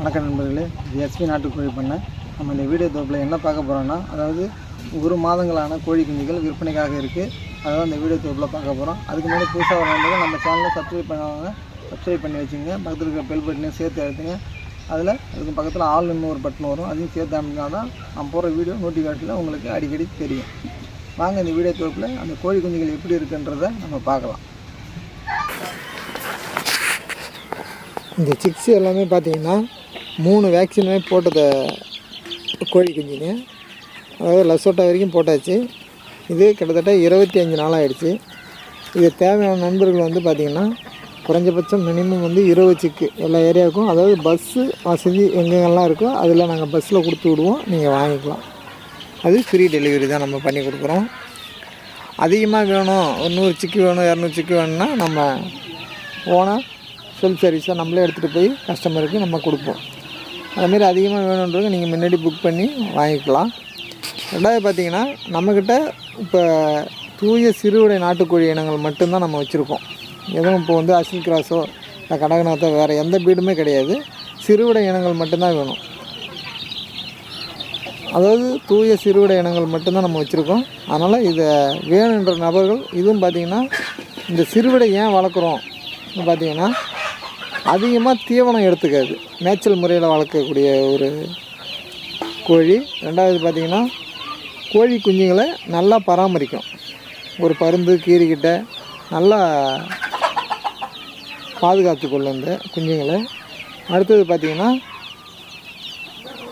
வணக்கம் நண்பர்களே. இது எஸ்பி நாட்டுக்கோழி பண்ணை. நம்ம இந்த வீடியோ தொகுப்பில் என்ன பார்க்க போகிறோம்னா அதாவது ஒரு மாதங்களான கோழி குஞ்சுகள் விற்பனைக்காக இருக்குது அதாவது அந்த வீடியோ தொகுப்பில் பார்க்க போகிறோம் அதுக்கு முன்னாடி புதுசாக வரவங்க நம்ம சேனலை சப்ஸ்கிரைப் பண்ணுவாங்க சப்ஸ்கிரைப் பண்ணி வச்சுங்க பக்கத்தில் இருக்கிற பெல் பட்டனையும் சேர்த்து எடுத்துங்க அதில் அதுக்கு பக்கத்தில் ஆல் இன்னும் ஒரு பட்டன் வரும். அதையும் சேர்த்து அமைச்சா தான் நம்ம போகிற வீடியோ நோட்டிஃபிகேஷனில் உங்களுக்கு அடிக்கடி தெரியும். வாங்க இந்த வீடியோ தொகுப்பில் அந்த கோழி குஞ்சுகள் எப்படி இருக்குன்றதை நம்ம பார்க்கலாம். இந்த சிக்ஸ் எல்லாமே பார்த்தீங்கன்னா மூணு வேக்சினுமே போட்டதை கோழி குஞ்சுங்க அதாவது லசோட்டா வரைக்கும் போட்டாச்சு. இது கிட்டத்தட்ட இருபத்தி அஞ்சு நாள் ஆகிடுச்சு இது தேவையான நண்பர்கள் வந்து பார்த்திங்கன்னா குறைஞ்சபட்சம் மினிமம் வந்து இருபது சிக்கு எல்லா ஏரியாவுக்கும் அதாவது பஸ்ஸு வசதி எங்கெங்கெல்லாம் இருக்கோ அதில் நாங்கள் பஸ்ஸில் கொடுத்து விடுவோம். நீங்கள் வாங்கிக்கலாம். அது ஃப்ரீ டெலிவரி தான் நம்ம பண்ணி கொடுக்குறோம். அதிகமாக வேணும் ஒரு நூறு சிக்கு வேணும் இரநூறு சிக்கு வேணும்னா நம்ம ஓனாக செல்ஃப் சர்வீஸாக நம்மளே எடுத்துகிட்டு போய் கஸ்டமருக்கு நம்ம கொடுப்போம். அதுமாரி அதிகமாக வேணுன்றது நீங்கள் முன்னாடி புக் பண்ணி வாங்கிக்கலாம். ரெண்டாவது பார்த்தீங்கன்னா நம்மக்கிட்ட இப்போ தூய சிறுவிடை நாட்டுக்கோழி இனங்கள் மட்டும்தான் நம்ம வச்சுருக்கோம். எதுவும் இப்போ வந்து அசில் கிராஸோ இல்லை கடகநாத்தோ வேறு எந்த பீடுமே கிடையாது. சிறுவிடை இனங்கள் மட்டும்தான் வேணும். அதாவது தூய சிறுவிடை இனங்கள் மட்டும்தான் நம்ம வச்சுருக்கோம். அதனால் இதை வேணுன்ற நபர்கள் இதுவும் பார்த்திங்கன்னா இந்த சிறுவிடை ஏன் வளர்க்குறோம்? பார்த்தீங்கன்னா அதிகமாக தீவனம் எடுத்துக்காது. மேய்ச்சல் முறையில் வளர்க்கக்கூடிய ஒரு கோழி. ரெண்டாவது பார்த்திங்கன்னா கோழி குஞ்சுங்களை நல்லா பராமரிக்கும் ஒரு பருந்து கீரிக்கிட்ட நல்லா பாதுகாத்து கொள்ளும் இந்த குஞ்சுங்களை. அடுத்தது பார்த்திங்கன்னா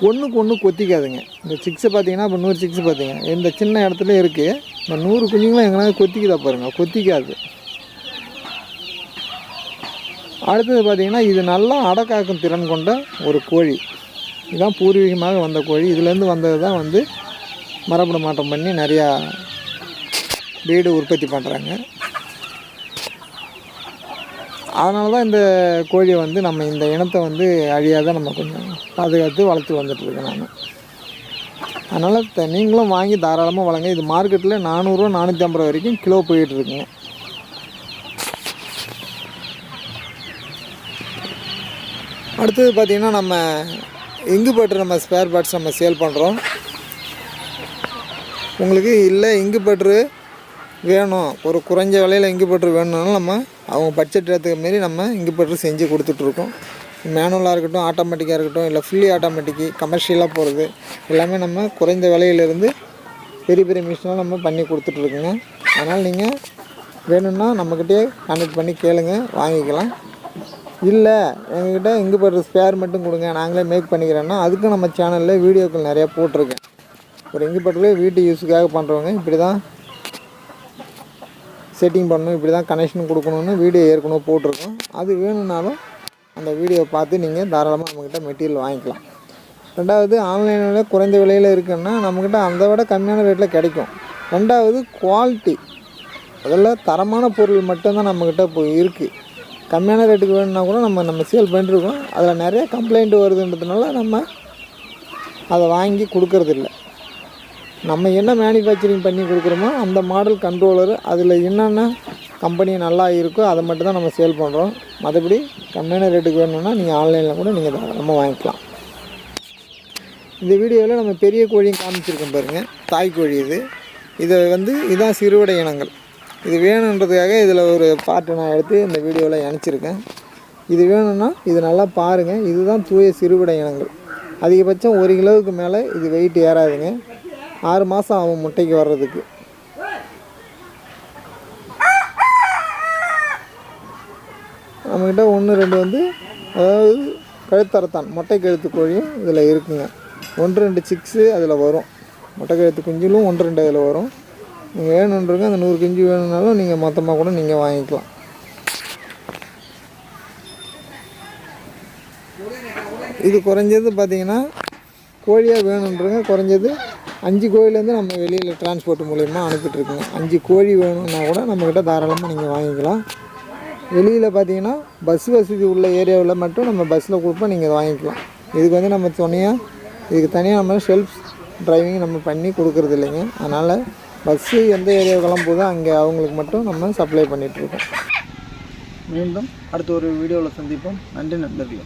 ஒன்றுக்கு ஒன்று கொத்திக்காதுங்க. இந்த சிக்ஸை பார்த்தீங்கன்னா இப்போ நூறு சிக்ஸ் பார்த்தீங்க. இந்த சின்ன இடத்துல இருக்குது இந்த நூறு குஞ்சுங்களும் எங்கன்னா கொத்திக்குதா பாருங்கள் கொத்திக்காது. அடுத்தது பார்த்திங்கன்னா இது நல்லா அடக்காக்கும் திறன் கொண்ட ஒரு கோழி. இதுதான் பூர்வீகமாக வந்த கோழி. இதுலேருந்து வந்தது தான் வந்து மரபணு மாற்றம் பண்ணி நிறையா வீடு உற்பத்தி பண்ணுறாங்க அதனால தான் இந்த கோழியை வந்து நம்ம இந்த இனத்தை வந்து அழியாத நம்ம கொஞ்சம் பாதுகாத்து வளர்த்து வந்துட்டுருக்கேன் நான். அதனால் த நீங்களும் வாங்கி தாராளமாக வளங்க இது மார்க்கெட்டில் நானூறுரூவா நானூற்றி ஐம்பது ரூபா வரைக்கும் கிலோ போயிட்டுருக்குங்க அடுத்தது பார்த்திங்கன்னா நம்ம இங்கு பட்டு நம்ம ஸ்பேர் பார்ட்ஸ் நம்ம சேல் பண்ணுறோம் உங்களுக்கு இல்லை இங்கு பட்ரு வேணும். ஒரு குறைஞ்ச விலையில் இங்கு பட்ரு வேணும்னாலும் நம்ம அவங்க பட்ஜெட் ஏற்றுக்க மாரி நம்ம இங்கு பட்ரு செஞ்சு கொடுத்துட்ருக்கோம் மேனுவலாக இருக்கட்டும் ஆட்டோமேட்டிக்காக இருக்கட்டும் இல்லை ஃபுல்லி ஆட்டோமேட்டிக்கு கமர்ஷியலாக போகிறது எல்லாமே நம்ம குறைந்த விலையிலேருந்து பெரிய பெரிய மிஷினாக நம்ம பண்ணி கொடுத்துட்ருக்குங்க அதனால் நீங்கள் வேணும்னா நம்மக்கிட்டே கான்டெக்ட் பண்ணி கேளுங்க வாங்கிக்கலாம். இல்லை எங்ககிட்ட இங்கே போடுற ஸ்பேர் மட்டும் கொடுங்க நாங்களே மேக் பண்ணிக்கிறோன்னா அதுக்கும் நம்ம சேனலில் வீடியோக்கள் நிறையா போட்டிருக்கேன். ஒரு இங்கு பட்டில் வீட்டு யூஸுக்காக பண்ணுறவங்க இப்படி தான் செட்டிங் பண்ணணும் இப்படி தான் கனெக்ஷன் கொடுக்கணும்னு வீடியோ ஏற்கனவே போட்டிருக்கோம். அது வேணும்னாலும் அந்த வீடியோவை பார்த்து நீங்கள் தாராளமாக நம்மக்கிட்ட மெட்டீரியல் வாங்கிக்கலாம். ரெண்டாவது ஆன்லைனில் குறைந்த விலையில் இருக்குன்னா நம்மக்கிட்ட அதை விட கம்மியான ரேட்டில் கிடைக்கும். ரெண்டாவது குவாலிட்டி அதில் தரமான பொருள் மட்டும்தான் நம்மக்கிட்ட இப்போ இருக்குது கம்மியான ரேட்டுக்கு வேணும்னா கூட நம்ம நம்ம சேல் பண்ணிட்டுருக்கோம் அதில் நிறைய கம்ப்ளைண்ட் வருதுன்றதுனால நம்ம அதை வாங்கி கொடுக்கறதில்ல. நம்ம என்ன மேனுஃபேக்சரிங் பண்ணி கொடுக்குறோமோ அந்த மாடல் கண்ட்ரோலரு அதில் என்னென்ன கம்பெனி நல்லா இருக்கோ அதை மட்டும் தான் நம்ம சேல் பண்ணுறோம் மற்றபடி கம்மியான ரேட்டுக்கு வேணும்னா நீங்கள் ஆன்லைனில் கூட நீங்கள் தாராளமாக வாங்கிக்கலாம். இந்த வீடியோவில் நம்ம பெரிய கோழியும் காமிச்சிருக்கோம் பாருங்கள் தாய் கோழி இது. இதை வந்து இதான் சிறுவிடை இனங்கள். இது வேணுன்றதுக்காக இதில் ஒரு பாட்டு நான் எடுத்து இந்த வீடியோவில் இணைச்சிருக்கேன். இது வேணும்னா இது நல்லா பாருங்கள் இதுதான் தூய சிறுவிடை இனங்கள். அதிகபட்சம் ஒரு கிலோவுக்கு மேலே இது வெயிட் ஏறாதுங்க. ஆறு மாதம் ஆகும் முட்டைக்கு வர்றதுக்கு. நம்மக்கிட்ட ஒன்று ரெண்டு வந்து அதாவது கழுத்தரத்தான் மொட்டை கழுத்து கோழியும் இதில் இருக்குங்க. ஒன்று ரெண்டு சிக்ஸு அதில் வரும். மொட்டை கழுத்து குஞ்சிலும் ஒன்று ரெண்டு அதில் வரும். நீங்கள் அந்த நூறு கிஞ்சி வேணும்னாலும் நீங்கள் மொத்தமாக கூட நீங்கள் வாங்கிக்கலாம். இது குறைஞ்சது பார்த்தீங்கன்னா கோழியாக வேணுன்றங்க குறைஞ்சது அஞ்சு கோழிலேருந்து நம்ம வெளியில் டிரான்ஸ்போர்ட் மூலயமா அனுப்பிட்டுருக்குங்க அஞ்சு கோழி வேணும்னா கூட நம்மக்கிட்ட தாராளமாக நீங்கள் வாங்கிக்கலாம். வெளியில் பார்த்தீங்கன்னா பஸ் வசதி உள்ள ஏரியாவில் மட்டும் நம்ம பஸ்ஸில் கொடுப்போம் நீங்கள் வாங்கிக்கலாம். இதுக்கு வந்து நம்ம துணையாக இதுக்கு தனியாக நம்ம செல்ஃப் டிரைவிங் நம்ம பண்ணி கொடுக்குறது இல்லைங்க. அதனால் பஸ்ஸு எந்த ஏரியாவுக்கெல்லாம் போதோ அங்கே அவங்களுக்கு மட்டும் நம்ம சப்ளை பண்ணிகிட்ருக்கோம் மீண்டும் அடுத்த ஒரு வீடியோவில் சந்திப்போம். நன்றி நண்பர்களே.